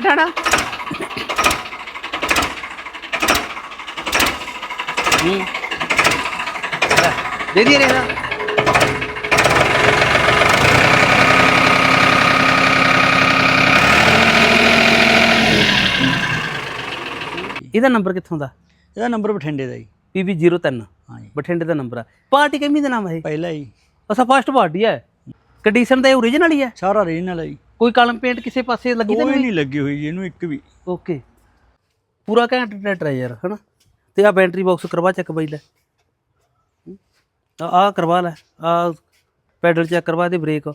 ਠਾਣਾ। ਹੂੰ। ਲੈ, ਦੇ ਦੀ ਰੇ ਨਾ ਇਹਦਾ ਨੰਬਰ ਕਿੱਥੋਂ ਦਾ? ਇਹਦਾ ਨੰਬਰ ਬਠਿੰਡੇ ਦਾ ਜੀ। PB03 ਹਾਂਜੀ ਬਠਿੰਡੇ ਦਾ ਨੰਬਰ ਆ। ਪਾਰਟੀ ਕਿੰਨੀ ਦਾ ਨਾਮ ਹੈ ਇਹ? ਪਹਿਲਾ ਜੀ। ਅਸਾ ਫਸਟ ਪਾਰਟੀ ਹੈ ਕੰਡੀਸ਼ਨ ਤਾਂ ਇਹ ਓਰੀਜਨਲ ਹੀ ਹੈ। ਸਾਰਾ ਰੀਜਨਲ ਹੈ ਜੀ। ਕੋਈ ਕਲਮ ਪੇਂਟ ਕਿਸੇ ਪਾਸੇ ਲੱਗੀ ਤਾਂ ਕੋਈ ਨਹੀਂ? ਨਹੀਂ ਲੱਗੀ ਹੋਈ ਜੀ ਇਹਨੂੰ ਇੱਕ ਵੀ। ਓਕੇ ਪੂਰਾ ਘੈਂਟ ਟਰੈਕਟਰ ਹੈ ਯਾਰ ਹਨਾ? ਤੇ ਆ ਬੈਟਰੀ ਬਾਕਸ ਕਰਵਾ ਚੱਕ ਬਈ ਲੈ। ਆ ਆ ਕਰਵਾ ਲੈ ਆ ਪੈਡਲ ਚੈੱਕ ਕਰਵਾ ਦੇ ਬ੍ਰੇਕ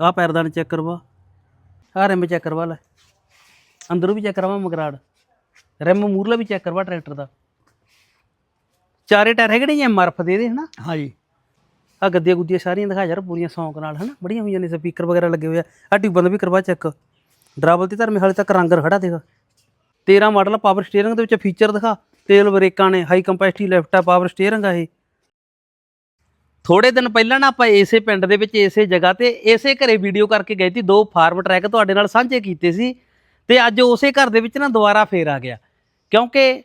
ਆ ਪੈਰਦਾਨ ਚੈੱਕ ਕਰਵਾ ਆ ਰਿਮ ਚੈੱਕ ਕਰਵਾ ਲੈ। ਅੰਦਰੋਂ ਵੀ ਚੈੱਕ ਕਰਵਾ ਮਗਰਾੜ। ਰਿਮ ਮੂਰਲਾ ਵੀ ਚੈੱਕ ਕਰਵਾ ਟਰੈਕਟਰ ਦਾ। ਚਾਰੇ ਟਾਇਰ ਹੈਗੇ ਨੇ ਜੀ ਐਮਆਰਐਫ ਦੇ ਦੇ ਹਨਾ? ਹਾਂਜੀ ਆ ਗੱਦੀਆਂ ਗੁੱਦੀਆਂ ਸਾਰੀਆਂ ਦਿਖਾ ਯਾਰ ਪੂਰੀਆਂ ਸੌਂਕ ਨਾਲ, ਹਨਾ? ਬੜੀਆਂ ਹੋਈਆਂ ਨੇ ਸਪੀਕਰ ਵਗੈਰਾ ਲੱਗੇ ਹੋਏ ਆ। ਆ ਟਿਊਬਾਂ ਦਾ ਵੀ ਕਰਵਾ ਚੈੱਕ ਡਰਾਵਲ ਤੇ ਧਰਮੇ ਹਾਲੇ ਤੱਕ ਰੰਗਰ ਖੜਾ ਦੇਖ। 13 ਮਾਡਲ ਪਾਵਰ ਸਟੀਅਰਿੰਗ ਦੇ ਵਿੱਚ ਫੀਚਰ ਦਿਖਾ। ਤੇਲ ਬ੍ਰੇਕਾਂ ਨੇ ਹਾਈ ਕੰਪੈਸਿਟੀ ਲਿਫਟ ਆ ਪਾਵਰ ਸਟੀਅਰਿੰਗ ਆ ਇਹ। ਥੋੜੇ ਦਿਨ ਪਹਿਲਾਂ ਨਾ ਆਪਾਂ ਇਸੇ ਪਿੰਡ ਦੇ ਵਿੱਚ ਇਸੇ ਜਗ੍ਹਾ ਤੇ ਇਸੇ ਘਰੇ ਵੀਡੀਓ ਕਰਕੇ ਗਏ ਸੀ। ਦੋ ਫਾਰਮ ਟਰੈਕ ਤੁਹਾਡੇ ਨਾਲ ਸਾਂਝੇ ਕੀਤੇ ਸੀ। ਤੇ ਅੱਜ ਉਸੇ ਘਰ ਦੇ ਵਿੱਚ ਨਾ ਦੁਬਾਰਾ ਫੇਰ ਆ ਗਿਆ। ਕਿਉਂਕਿ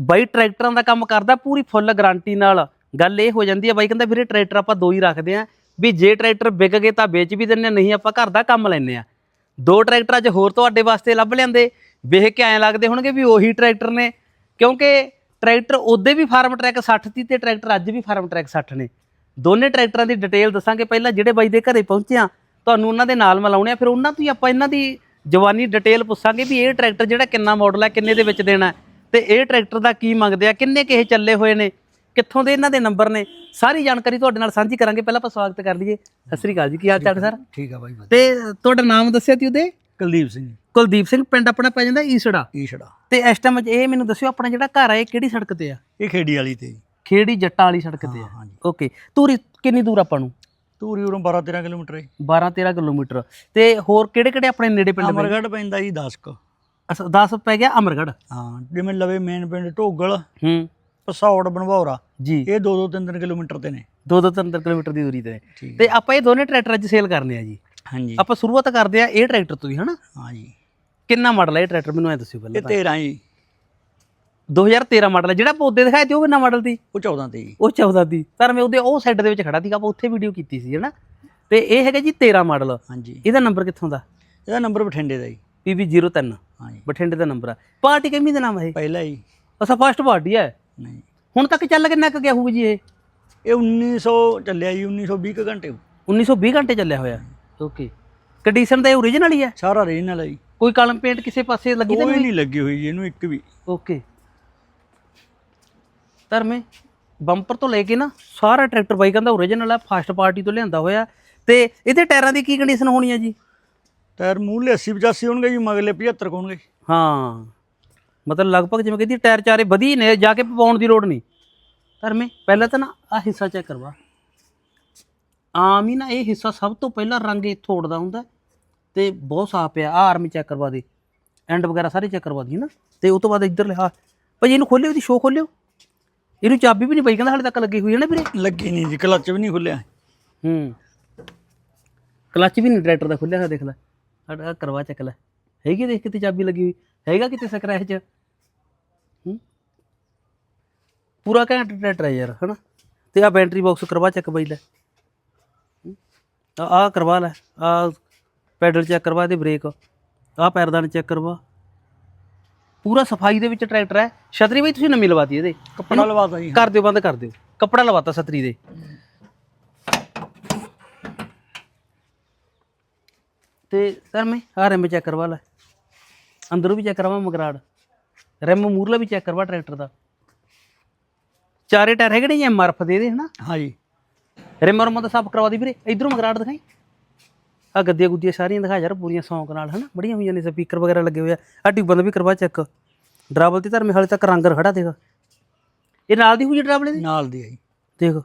ਬਾਈ ਟਰੈਕਟਰਾਂ ਦਾ ਕੰਮ ਕਰਦਾ, ਪੂਰੀ ਫੁੱਲ ਗਾਰੰਟੀ ਨਾਲ। ਗੱਲ ਇਹ ਹੋ ਜਾਂਦੀ ਹੈ ਬਾਈ ਕਹਿੰਦਾ ਵੀਰੇ ਟਰੈਕਟਰ ਆਪਾਂ ਦੋ ਹੀ ਰੱਖਦੇ ਆ। ਵੀ ਜੇ ਟਰੈਕਟਰ ਵਿਕ ਗਏ ਤਾਂ ਵੇਚ ਵੀ ਦਿੰਨੇ ਆ, ਨਹੀਂ ਆਪਾਂ ਘਰ ਦਾ ਕੰਮ ਲੈਨੇ ਆ। ਦੋ ਟਰੈਕਟਰ ਅੱਜ ਹੋਰ ਤੁਹਾਡੇ ਵਾਸਤੇ ਲੱਭ ਲਿਆਂਦੇ। ਵੇਖ ਕੇ ਐਂ ਲੱਗਦੇ ਹੋਣਗੇ ਵੀ ਉਹੀ ਟਰੈਕਟਰ ਨੇ। ਕਿਉਂਕਿ ਟਰੈਕਟਰ ਉਹਦੇ ਵੀ ਫਾਰਮ ਟਰੈਕ 60 ਸੀ ਤੇ ਟਰੈਕਟਰ ਅੱਜ ਵੀ ਫਾਰਮ ਟਰੈਕ 60 ਨੇ। ਦੋਨੇ ਟਰੈਕਟਰਾਂ ਦੀ ਡਿਟੇਲ ਦੱਸਾਂਗੇ। ਪਹਿਲਾਂ ਜਿਹੜੇ ਬਾਈ ਦੇ ਘਰੇ ਪਹੁੰਚਿਆ ਤੁਹਾਨੂੰ ਉਹਨਾਂ ਦੇ ਨਾਲ ਮਿਲਾਉਣੇ ਆ। ਫਿਰ ਉਹਨਾਂ ਤੋਂ ਹੀ ਆਪਾਂ ਇਹਨਾਂ ਦੀ ਜਵਾਨੀ ਡਿਟੇਲ ਪੁੱਛਾਂਗੇ ਵੀ ਇਹ ਟਰੈਕਟਰ ਜਿਹੜਾ ਕਿੰਨਾ ਮਾਡਲ ਹੈ ਕਿੰਨੇ ਦੇ ਵਿੱਚ ਦੇਣਾ। ਹੈ, ਤੇ ਇਹ ਟਰੈਕਟਰ ਦਾ ਕੀ ਮੰਗਦੇ ਆ ਕਿੰਨੇ ਕਿਹੇ ਚੱਲੇ ਹੋਏ ਨੇ। ਕਿੱਥੋਂ ਦੇ ਇਹਨਾਂ ਦੇ ਨੰਬਰ ਨੇ? ਸਾਰੀ ਜਾਣਕਾਰੀ ਤੁਹਾਡੇ ਨਾਲ ਸਾਂਝੀ ਕਰਾਂਗੇ। ਪਹਿਲਾਂ ਆਪਾਂ ਸਵਾਗਤ ਕਰ ਲਈਏ। ਸਤਿ ਸ੍ਰੀ ਅਕਾਲ ਜੀ। ਕੀ ਹਾਲ ਚਾਲ ਸਰ? ਠੀਕ ਆ ਬਾਈ ਤੇ ਤੁਹਾਡਾ ਨਾਮ ਦੱਸਿਆ ਤੀ ਉਹਦੇ? ਕੁਲਦੀਪ ਸਿੰਘ। ਕੁਲਦੀਪ ਸਿੰਘ ਪਿੰਡ ਆਪਣਾ ਪੈ ਜਾਂਦਾ ਈਸੜਾ? ਈਸ਼ੜਾ। ਤੇ ਇਸ ਟਾਈਮ ਇਹ ਮੈਨੂੰ ਦੱਸਿਓ ਆਪਣਾ ਜਿਹੜਾ ਘਰ ਹੈ ਇਹ ਕਿਹੜੀ ਸੜਕ ਤੇ ਆ? ਇਹ ਖੇੜੀ ਵਾਲੀ ਤੇ। ਖੇੜੀ ਜੱਟਾਂ ਵਾਲੀ ਸੜਕ ਤੇ ਆ। ਹਾਂਜੀ ਓਕੇ ਤੂਰੀ ਕਿੰਨੀ ਦੂਰ ਆਪਾਂ ਨੂੰ? ਧੂਰੀ ਉਰੋਂ 12 13 ਕਿਲੋਮੀਟਰ ਹੈ 12 13 ਕਿਲੋਮੀਟਰ। ਤੇ ਹੋਰ ਕਿਹੜੇ ਕਿਹੜੇ ਆਪਣੇ ਨੇੜੇ ਪਿੰਡ ਅਮਰਗੜ੍ਹ ਪੈਂਦਾ ਜੀ 10 ਕ। ਅੱਛਾ 10 ਪੈ ਗਿਆ ਅਮਰਗੜ ਹਾਂ ਜਿਵੇਂ ਲਵੇ ਮੇਨ ਪਿੰਡ ਢੋਗਲ ਹੂੰ। ਪਸੌੜ ਬਣਵਾਉਰਾ। ਜੀ। ਇਹ 2 2 3 3 ਕਿਲੋਮੀਟਰ ਤੇ ਨੇ। 2 2 3 ਕਿਲੋਮੀਟਰ ਦੀ ਦੂਰੀ ਤੇ ਨੇ। ਤੇ ਆਪਾਂ ਇਹ ਦੋਨੇ ਟਰੈਕਟਰ ਅੱਜ ਸੇਲ ਕਰਨੇ ਆ ਜੀ। ਹਾਂਜੀ। ਆਪਾਂ ਸ਼ੁਰੂਆਤ ਕਰਦੇ ਆ ਇਹ ਟਰੈਕਟਰ ਤੋਂ ਹੀ ਹਨਾ? ਹਾਂਜੀ ਕਿੰਨਾ ਮਾਡਲ ਹੈ ਇਹ ਟਰੈਕਟਰ? ਮੈਨੂੰ ਐ ਦੱਸਿਓ ਇਹ ਪਹਿਲਾਂ 13 ਜੀ। 2013 ਮਾਡਲ ਹੈ ਜਿਹੜਾ ਪੌਦੇ ਦਿਖਾਏ ਤੇ ਉਹ ਕਿੰਨਾ ਮਾਡਲ ਸੀ ਉਹ 14 ਤੇ ਜੀ। ਉਹ 14 ਦੀ। ਪਰ ਮੈਂ ਉਹਦੇ ਉਹ ਸਾਈਡ ਦੇ ਵਿੱਚ ਖੜਾ ਸੀਗਾ ਆਪਾਂ ਉੱਥੇ ਵੀਡੀਓ ਕੀਤੀ ਸੀ ਹਨਾ? ਤੇ ਇਹ ਹੈਗਾ ਜੀ 13 ਮਾਡਲ ਹਾਂਜੀ। ਇਹਦਾ ਨੰਬਰ ਕਿੱਥੋਂ ਦਾ? ਇਹਦਾ ਨੰਬਰ ਬਠਿੰਡੇ ਦਾ ਜੀ। PB03 ਹਾਂਜੀ ਬਠਿੰਡੇ ਦਾ ਨੰਬਰ ਆ। ਪਾਰਟੀ ਕਿੰਨੀ ਦਾ ਨਾਮ ਹੈ ਇਹ? ਪਹਿਲਾ ਜੀ। ਅਸਾ ਫਸਟ ਪਾਰਟੀ ਹੈ ਨਹੀਂ। ਹੁਣ ਤੱਕ ਚੱਲ ਕਿੰਨਾ ਕੁ ਗਿਆ ਹੋਊ ਜੀ ਇਹ? ਇਹ 1900 ਚੱਲਿਆ ਜੀ 1920 ਕੁ ਘੰਟੇ 1920 ਘੰਟੇ ਚੱਲਿਆ ਹੋਇਆ। ਓਕੇ ਕੰਡੀਸ਼ਨ ਤਾਂ ਇਹ ਓਰੀਜਨਲ ਹੀ ਹੈ? ਸਾਰਾ ਰੀਜਨਲ ਹੈ ਜੀ। ਕੋਈ ਕਲਮ ਪੇਂਟ ਕਿਸੇ ਪਾਸੇ ਲੱਗੀ ਤਾਂ ਕੋਈ ਨਹੀਂ? ਨਹੀਂ ਲੱਗੀ ਹੋਈ ਜੀ ਇਹਨੂੰ ਇੱਕ ਵੀ। ਓਕੇ ਧਰਮੇ ਬੰਪਰ ਤੋਂ ਲੈ ਕੇ ਨਾ ਸਾਰਾ ਟਰੈਕਟਰ ਬਾਈ ਕਹਿੰਦਾ ਓਰੀਜਨਲ ਹੈ ਫਸਟ ਪਾਰਟੀ ਤੋਂ ਲਿਆਂਦਾ ਹੋਇਆ। ਤੇ ਇਹਦੇ ਟਾਇਰਾਂ ਦੀ ਕੀ ਕੰਡੀਸ਼ਨ ਹੋਣੀ ਹੈ ਜੀ? ਟਾਇਰ ਮੂਹਰੇ 80 85 ਹੋਣਗੇ ਜੀ ਮਗਲੇ 75 ਕੁ ਹੋਣਗੇ। ਹਾਂ। ਮਤਲਬ ਲਗਭਗ ਜਿਵੇਂ ਕਹਿੰਦੀ ਟਾਇਰ ਚਾਰੇ ਵਧੀਆ ਨੇ ਜਾ ਕੇ ਪਵਾਉਣ ਦੀ ਲੋੜ ਨਹੀਂ। ਧਰਮੇ ਪਹਿਲਾਂ ਤਾਂ ਨਾ ਆ ਹਿੱਸਾ ਚੈੱਕ ਕਰਵਾ। ਆਮ ਹੀ ਨਾ ਇਹ ਹਿੱਸਾ ਸਭ ਤੋਂ ਪਹਿਲਾਂ ਰੰਗ ਇੱਥੋਂ ਉੱਡਦਾ ਹੁੰਦਾ ਤੇ ਬਹੁਤ ਸਾਫ਼ ਪਿਆ ਆ ਆਰਮੀ ਚੈੱਕ ਕਰਵਾ ਦੇ। ਐਂਡ ਵਗੈਰਾ ਸਾਰੇ ਚੈੱਕ ਕਰਵਾ ਦੀ ਨਾ। ਤੇ ਉਸ ਤੋਂ ਬਾਅਦ ਇੱਧਰ ਲਿਆ। ਭਾਈ ਇਹਨੂੰ ਖੋਲਿਓ ਇਹਦੀ ਸ਼ੋ ਖੋਲਿਓ। ਇਹਨੂੰ ਚਾਬੀ ਵੀ ਨਹੀਂ ਪਈ ਕਹਿੰਦਾ ਹਾਲੇ ਤੱਕ ਲੱਗੀ ਹੋਈ ਹੈ ਨਾ ਵੀਰੇ? ਲੱਗੀ ਨਹੀਂ ਜੀ ਕਲੱਚ ਵੀ ਨਹੀਂ ਖੁੱਲਿਆ। ਹੂੰ। ਕਲੱਚ ਵੀ ਨਹੀਂ ਟਰੈਕਟਰ ਦਾ ਖੁੱਲਿਆ ਹੋਇਆ ਦੇਖ ਲੈ। ਆ ਕਰਵਾ ਚੱਕ ਲੈ। ਹੈਗੀ ਦੇਖ ਕਿਤੇ ਚਾਬੀ ਲੱਗੀ ਹੋਈ? ਹੈਗਾ ਕਿਤੇ ਸਕ੍ਰੈਚ ਹੂੰ? ਪੂਰਾ ਘੈਂਟ ਟਰੈਕਟਰ ਹੈ ਯਾਰ ਹਨਾ? ਤੇ ਆ ਬੈਟਰੀ ਬਾਕਸ ਕਰਵਾ ਚੱਕ ਬਈ ਲੈ। ਆ ਆ ਕਰਵਾ ਲੈ ਆ ਪੈਡਲ ਚੈੱਕ ਕਰਵਾ ਦੇ ਬ੍ਰੇਕ ਆ ਪੈਰਦਾਨ ਚੈੱਕ ਕਰਵਾ। ਪੂਰਾ ਸਫ਼ਾਈ ਦੇ ਵਿੱਚ ਟਰੈਕਟਰ ਹੈ। ਛਤਰੀ ਬਈ ਤੁਸੀਂ ਨਵੀਂ ਲਵਾਤੀ ਇਹਦੇ। ਕੱਪੜਾ ਲਵਾਤਾ ਜੀ ਕਰ ਦਿਓ ਬੰਦ ਕਰ ਦਿਓ। ਕੱਪੜਾ ਲਵਾਤਾ ਛਤਰੀ ਦੇ। ਤੇ ਸਰ ਮੈਂ ਆ ਰਿਮ ਚੈੱਕ ਕਰਵਾ ਲੈ। ਅੰਦਰੋਂ ਵੀ ਚੈੱਕ ਕਰਵਾ ਮਗਰਾੜ। ਰਿਮ ਮੂਰਲਾ ਵੀ ਚੈੱਕ ਕਰਵਾ ਟਰੈਕਟਰ ਦਾ। ਚਾਰੇ ਟਾਇਰ ਹੈਗੇ ਨੇ ਜੀ ਐਮਆਰਐਫ ਦੇ ਦੇ ਹਨਾ? ਹਾਂਜੀ। ਰਿਮ ਰਮ ਤਾਂ ਸਾਫ਼ ਕਰਵਾ ਦੀ ਵੀਰੇ ਇਧਰੋਂ ਮਗਰਾੜ ਦਿਖਾਈ। ਆ ਗੱਦੀਆਂ ਗੁੱਦੀਆਂ ਸਾਰੀਆਂ ਦਿਖਾ ਯਾਰ ਪੂਰੀਆਂ ਸੌਂਕ ਨਾਲ ਹਨਾ? ਬੜੀਆਂ ਹੋਈਆਂ ਨੇ ਸਪੀਕਰ ਵਗੈਰਾ ਲੱਗੇ ਹੋਏ ਆ। ਆ ਟਿਊਬਾਂ ਦਾ ਵੀ ਕਰਵਾ ਚੈੱਕ ਡਰਾਵਲ ਤੇ ਧਰਮੇ ਹਾਲੇ ਤੱਕ ਰੰਗ ਖੜਾ ਦੇਖ। ਇਹ ਨਾਲ ਦੀ ਹੋਈ ਡਰਾਵਲੇ ਦੀ ਨਾਲ ਦੀ ਜੀ। ਦੇਖ।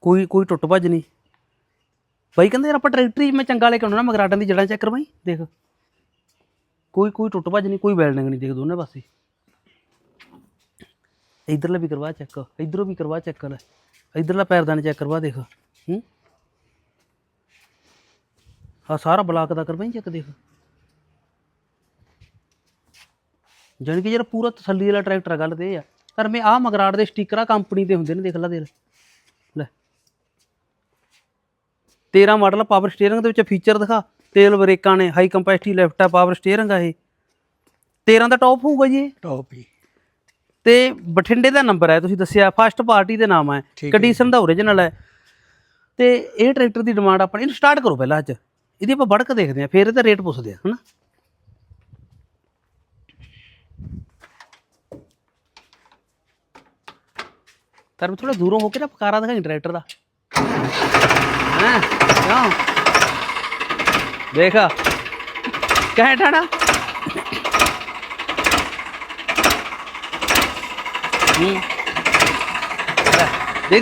ਕੋਈ ਕੋਈ ਟੁੱਟ ਭੱਜ ਨਹੀਂ। ਬਾਈ ਕਹਿੰਦੇ ਯਾਰ ਆਪਾਂ ਟਰੈਕਟਰ ਹੀ ਮੈਂ ਚੰਗਾ ਲੈ ਕੇ ਆਉਣਾ ਨਾ ਮਗਰਾਟਾਂ ਦੀ ਜੜਾਂ ਚੈੱਕ ਕਰਵਾਈ ਦੇਖ। ਕੋਈ ਕੋਈ ਟੁੱਟ ਭੱਜ ਨਹੀਂ, ਕੋਈ ਵੈਲਡਿੰਗ ਨਹੀਂ ਦੇਖ ਦੋਨੇ ਪਾਸੇ। ਇਧਰਲਾ ਵੀ ਕਰਵਾ ਚੈੱਕ ਇਧਰੋਂ ਵੀ ਕਰਵਾ ਚੈੱਕ ਲੈ। ਇਧਰਲਾ ਪੈਰਦਾਨ ਚੈੱਕ ਕਰਵਾ ਦੇਖ, ਹੂੰ? ਆ ਸਾਰਾ ਬਲਾਕ ਦਾ ਕਰਵਾਈ ਚੈੱਕ ਦੇਖ। ਜਾਣੀ ਕਿ ਜਿਹੜਾ ਪੂਰਾ ਤਸੱਲੀ ਵਾਲਾ ਟਰੈਕਟਰ ਗੱਲ ਤੇ ਇਹ ਆ। ਪਰ ਮੈਂ ਆ ਮਗਰਾੜ ਦੇ ਸਟicker ਕੰਪਨੀ ਦੇ ਹੁੰਦੇ ਨੇ, ਦੇਖ ਲੈ ਦੇ ਲੈ। ਲੈ 13 ਮਾਡਲ ਪਾਵਰ ਸਟੀਅਰਿੰਗ ਦੇ ਵਿੱਚ ਫੀਚਰ ਦਿਖਾ। ਤੇਲ ਬ੍ਰੇਕਾਂ ਨੇ ਹਾਈ ਕੰਪੈਸਿਟੀ ਲਿਫਟ ਆ ਪਾਵਰ ਸਟੀਅਰਿੰਗ ਆ ਇਹ। 13 ਦਾ ਟੌਪ ਹੋਊਗਾ ਜੀ ਇਹ? ਟੌਪ ਹੀ ਤੇ ਬਠਿੰਡੇ ਦਾ ਨੰਬਰ ਹੈ ਤੁਸੀਂ ਦੱਸਿਆ ਫਸਟ ਪਾਰਟੀ ਦੇ ਨਾਮ ਹੈ ਕੰਡੀਸ਼ਨ ਦਾ ਓਰੀਜਨਲ ਹੈ ਤੇ ਇਹ ਟਰੈਕਟਰ ਦੀ ਡਿਮਾਂਡ ਆਪਾਂ ਇਹਨੂੰ ਸਟਾਰਟ ਕਰੋ ਪਹਿਲਾਂ ਅੱਜ। ਇਹਦੀ ਆਪਾਂ ਵੜਕ ਦੇਖਦੇ ਹਾਂ ਫਿਰ ਇਹਦਾ ਰੇਟ ਪੁੱਛਦੇ ਹਾਂ ਹਨਾ? ਕਰ ਥੋੜਾ ਦੂਰੋਂ ਹੋ ਕੇ ਨਾ ਪਕਾਰਾ ਦਿਖਾਈ ਟਰੈਕਟਰ ਦਾ। ਹਾਂ ਕਿਉਂ? ਦੇਖਾ। ਕਹੇ ਠਾਣਾ। ਹੂੰ। ਲੈ, ਦੇ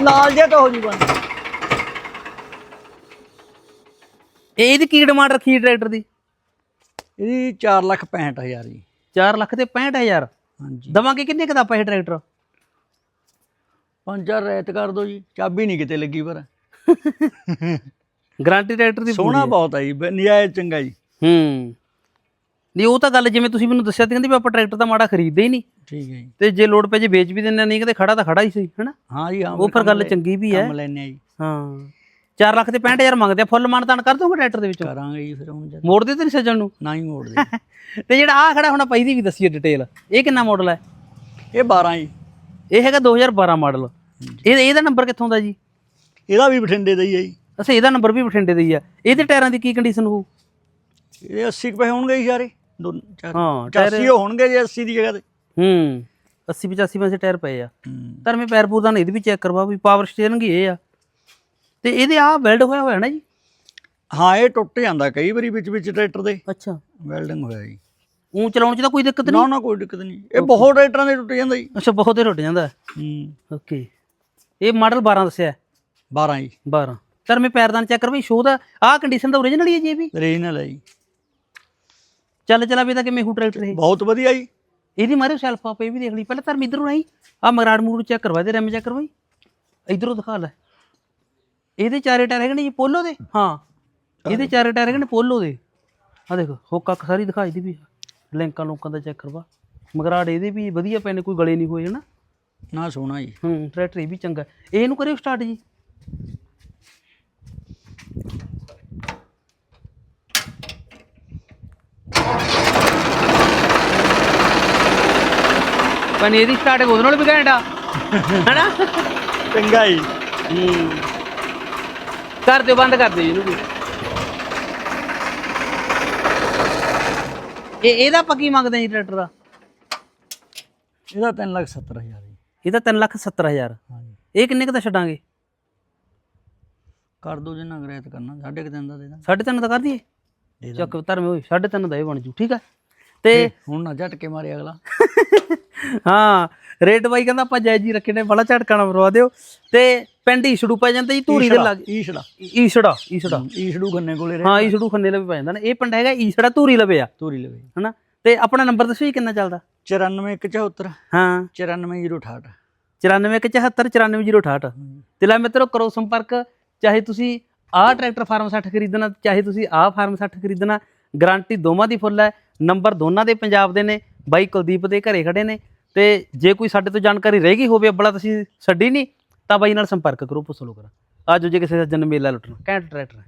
ਲਾਲ ਜਿਹਾ ਤਾਂ ਹੋ ਜੂਗਾ ਇਹ ਇਹਦੀ ਕੀ ਡਿਮਾਂਡ ਰੱਖੀ ਟਰੈਕਟਰ ਦੀ? ਇਹਦੀ 4 ਲੱਖ 65000 ਜੀ। 4 ਲੱਖ ਤੇ 65000 ਹਾਂਜੀ। ਦਵਾਂਗੇ ਕਿੰਨੇ ਕੁ ਦਾ ਆਪਾਂ ਇਹ ਟਰੈਕਟਰ? 5000 ਰੈਤ ਕਰ ਦੋ ਜੀ ਚਾਬੀ ਨਹੀਂ ਕਿਤੇ ਲੱਗੀ ਪਰ। ਗਾਰੰਟੀ ਟਰੈਕਟਰ ਦੀ ਸੋਹਣਾ ਬਹੁਤ ਆ ਜੀ ਨਜਾਇਜ਼ ਚੰਗਾ ਜੀ। ਹੂੰ। ਨਹੀਂ ਉਹ ਤਾਂ ਗੱਲ ਜਿਵੇਂ ਤੁਸੀਂ ਮੈਨੂੰ ਦੱਸਿਆ ਤੇ ਕਹਿੰਦੇ ਵੀ ਆਪਾਂ ਟਰੈਕਟਰ ਤਾਂ ਮਾੜਾ ਖਰੀਦਦੇ ਹੀ ਨਹੀਂ। ਠੀਕ ਹੈ ਜੀ। ਤੇ ਜੇ ਲੋਡ ਪੈ ਜੇ ਵੇਚ ਵੀ ਦਿੰਦੇ ਨਹੀਂ ਕਹਿੰਦੇ ਖੜਾ ਤਾਂ ਖੜਾ ਹੀ ਸੀ ਹੈਨਾ? ਹਾਂ ਜੀ ਹਾਂ ਉਹ ਫਿਰ ਗੱਲ ਚੰਗੀ ਵੀ ਹੈ। ਕੰਮ ਲੈਣੇ ਆ ਜੀ। ਹਾਂ। 4 ਲੱਖ ਤੇ 65000 ਮੰਗਦੇ ਆ ਫੁੱਲ ਮਾਨਤਾਨ ਕਰ ਦੋਗੇ ਟਰੈਕਟਰ ਦੇ ਵਿੱਚੋਂ? ਕਰਾਂਗੇ ਜੀ ਫਿਰ ਹੁਣ ਜਦ ਮੋੜ ਦੇ ਤੇ ਨਹੀਂ ਸੱਜਣ ਨੂੰ? ਨਾ ਹੀ ਮੋੜਦੇ। ਤੇ ਜਿਹੜਾ ਆ ਖੜਾ ਹੁਣ ਪਈ ਦੀ ਵੀ ਦੱਸੀਏ ਡਿਟੇਲ ਇਹ ਕਿੰਨਾ ਮਾਡਲ ਹੈ? ਇਹ 12 ਜੀ। ਇਹ ਹੈਗਾ 2012 ਮਾਡਲ ਇਹ ਇਹਦਾ ਨੰਬਰ ਕਿੱਥੋਂ ਦਾ ਜੀ? ਇਹਦਾ ਵੀ ਬਠਿੰਡੇ ਦਾ ਹੀ ਹੈ ਜੀ। ਅੱਛਾ ਇਹਦਾ ਨੰਬਰ ਵੀ ਬਠਿੰਡੇ ਦਾ ਹੀ ਆ ਇਹਦੇ ਟਾਇਰਾਂ ਦੀ ਕੀ ਕੰਡੀਸ਼ਨ ਹੋਊ? ਇਹ 80 ਕੁ ਪੈਸੇ ਹੋਣਗੇ ਜੀ ਦੋ ਚਾਰ ਹਾਂ ਟਾਇਰ 85 ਹੋਣਗੇ ਜੀ 80 ਦੀ ਜਗ੍ਹਾ ਤੇ। ਹੂੰ 80 85 ਪੈਸੇ ਟਾਇਰ ਪਏ ਆ। ਧਰਮੇ ਪੈਰ ਪੂਰ ਦਾ ਇਹਦੇ ਵੀ ਚੈੱਕ ਕਰਵਾ ਵੀ ਪਾਵਰ ਸਟੀਅਰਿੰਗ ਹੀ ਇਹ ਆ। ਤੇ ਇਹਦੇ ਆ ਵੈਲਡ ਹੋਇਆ ਹੋਇਆ ਨਾ ਜੀ? ਹਾਂ ਇਹ ਟੁੱਟ ਜਾਂਦਾ ਕਈ ਵਾਰੀ ਵਿੱਚ ਵਿੱਚ ਟਰੈਕਟਰ ਦੇ। ਅੱਛਾ। ਵੈਲਡਿੰਗ ਹੋਇਆ ਜੀ। ਉਹ ਚਲਾਉਣ ਚ ਤਾਂ ਕੋਈ ਦਿੱਕਤ ਨਹੀਂ? ਨਾ ਨਾ ਕੋਈ ਦਿੱਕਤ ਨਹੀਂ। ਇਹ ਬਹੁਤ ਟਰੈਕਟਰਾਂ ਦੇ ਟੁੱਟ ਜਾਂਦਾ ਜੀ। ਅੱਛਾ ਬਹੁਤ ਹੀ ਟੁੱਟ ਜਾਂਦਾ। ਹੂੰ। ਓਕੇ ਇਹ ਮਾਡਲ 12 ਦੱਸਿਆ। 12 ਜੀ। 12 ਧਰਮੇ ਪੈਰਦਾਨ ਚੈੱਕ ਕਰਵਾ ਸ਼ੋ ਦਾ ਆਹ ਕੰਡੀਸ਼ਨ ਦਾ ਓਰੀਜਨਲ ਹੀ ਹੈ ਜੀ ਇਹ ਵੀ? ਰੀਜਨਲ ਹੈ ਜੀ। ਚੱਲ ਚਲਾ ਵੀ ਤਾਂ ਕਿਵੇਂ ਹੂ ਟਰੈਕਟਰ ਇਹ। ਬਹੁਤ ਵਧੀਆ ਜੀ। ਇਹਦੀ ਮਾਰੇ ਸੈਲਫ ਆਪ ਵੀ ਦੇਖ ਲਈ। ਪਹਿਲਾਂ ਧਰਮ ਇਧਰੋਂ ਆਈ। ਆ ਮਗਰਾੜ ਮੂੜ ਚੈੱਕ ਕਰਵਾ ਦੇ ਰੈਮ ਚੈੱਕ ਕਰਵਾਈ। ਇਧਰੋਂ ਦਿਖਾ ਲੈ। ਇਹਦੇ ਚਾਰੇ ਟਾਇਰ ਹੈਗੇ ਨੇ ਜੀ ਪੋਲੋ ਦੇ? ਹਾਂ। ਇਹਦੇ ਚਾਰੇ ਟਾਇਰ ਹੈਗੇ ਨੇ ਪੋਲੋ ਦੇ। ਆ ਦੇਖੋ ਹੁੱਕ ਅੱਕ ਸਾਰੀ ਦਿਖਾਈ ਦੀ ਵੀ ਲਿੰਕਾਂ ਲੋਕਾਂ ਦਾ ਚੈੱਕ ਕਰਵਾ। ਮਗਰਾੜ ਇਹਦੇ ਵੀ ਵਧੀਆ ਨੇ ਕੋਈ ਗਲੇ ਨਹੀਂ ਹੋਏ ਹਨਾ। ਨਾ ਸੋਹਣਾ ਜੀ। ਹੂੰ ਟਰੈਕਟਰ ਇਹ ਵੀ ਚੰਗਾ ਇਹਨੂੰ ਕਰਿਓ ਸਟਾਰਟ ਜੀ। ਪਨ ਇਹਦੀ ਸਟਾਰਟ ਉਹਦੇ ਨਾਲ ਵੀ ਘੈਂਟਾ ਹੈਨਾ? ਚੰਗਾ ਜੀ। ਹੂੰ। ਕਰ ਦਿਓ ਬੰਦ ਕਰ ਦਿਓ ਜੀ ਇਹਨੂੰ ਵੀ। ਇਹ ਇਹਦਾ ਆਪਾਂ ਕੀ ਮੰਗਦੇ ਜੀ ਟਰੈਕਟਰ ਦਾ? ਇਹਦਾ 3 ਲੱਖ 70 ਹਜ਼ਾਰ ਜੀ। ਇਹਦਾ 3 ਲੱਖ 70 ਹਜ਼ਾਰ। ਹਾਂਜੀ ਇਹ ਕਿੰਨੇ ਕੁ ਦਾ ਛੱਡਾਂਗੇ? ਕਰ ਦੋ ਜਿੰਨਾ ਗ੍ਰੈਤ ਕਰਨਾ ਸਾਢੇ ਕੁ ਦਿਨ ਦਾ ਦੇ ਦਾਂ ਸਾਢੇ ਤਿੰਨ ਦਾ ਕਰ ਦਈਏ? ਦੇ ਦਾਂ ਚੱਕ ਧਰਮੇ ਹੋਈ ਸਾਢੇ ਤਿੰਨ ਦਾ ਇਹ ਬਣ ਜੂ ਠੀਕ ਹੈ ਤੇ ਹੁਣ ਨਾ ਝਟਕੇ ਮਾਰੇ ਅਗਲਾ। ਹਾਂ ਰੇਟ ਬਾਈ ਕਹਿੰਦਾ ਆਪਾਂ ਜਾਇਜ਼ ਹੀ ਰੱਖੇ ਨੇ ਬੜਾ ਝਟਕਾ ਨਾ ਮਰਵਾ ਦਿਓ। ਤੇ ਪਿੰਡ ਈਸ਼ੜੂ ਪੈ ਜਾਂਦਾ ਜੀ ਧੂਰੀ ਦੇ ਲੱਗ। ਈਸ਼ੜਾ। ਈਸ਼ੜਾ ਈਸ਼ੜਾ। ਈਸ਼ੜੂ ਗੰਨੇ ਕੋਲੇ ਰਹਿ ਹਾਂ ਈਸ਼ੜੂ ਖੰਨੇ ਲਵੇ ਪੈ ਜਾਂਦਾ ਨਾ। ਇਹ ਪਿੰਡ ਹੈਗਾ ਈਸ਼ੜਾ ਧੂਰੀ ਲਵੇ ਆ। ਤੋਰੀ ਲਵੇ। ਹਨਾ? ਤੇ ਆਪਣਾ ਨੰਬਰ ਦੱਸੋ ਜੀ ਕਿੰਨਾ ਚੱਲਦਾ? 94174 ਹਾਂ। 94068 9474 94068 ਤੇ ਲੈ ਮਿੱਤਰੋ ਕਰੋ ਸੰਪਰਕ। ਚਾਹੇ ਤੁਸੀਂ ਆਹ ਟਰੈਕਟਰ ਫਾਰਮ 60 ਖਰੀਦਣਾ ਚਾਹੇ ਤੁਸੀਂ ਆਹ ਫਾਰਮ 60 ਖਰੀਦਣਾ ਗਾਰੰਟੀ ਦੋਵਾਂ ਦੀ ਫੁੱਲ ਹੈ। ਨੰਬਰ ਦੋਨਾਂ ਦੇ ਪੰਜਾਬ ਦੇ ਨੇ। ਬਾਈ ਕੁਲਦੀਪ ਦੇ ਘਰੇ ਖੜੇ ਨੇ। ਤੇ ਜੇ ਕੋਈ ਸਾਡੇ ਤੋਂ ਜਾਣਕਾਰੀ ਰਹਿ ਗਈ ਹੋਵੇ ਅੱਬਲਾ ਤੁਸੀਂ ਛੱਡੀ ਨਹੀਂ ਤਾਂ ਬਾਈ ਨਾਲ ਸੰਪਰਕ ਕਰੋ, ਪੁੱਛ ਲਓ ਕਰਾ ਆਜੋ ਜੇ ਕਿਸੇ ਦਾ ਜਨਮ ਮੇਲਾ ਲੁੱਟਣਾ ਘੈਂਟ ਟਰੈਕਟਰ ਹੈ।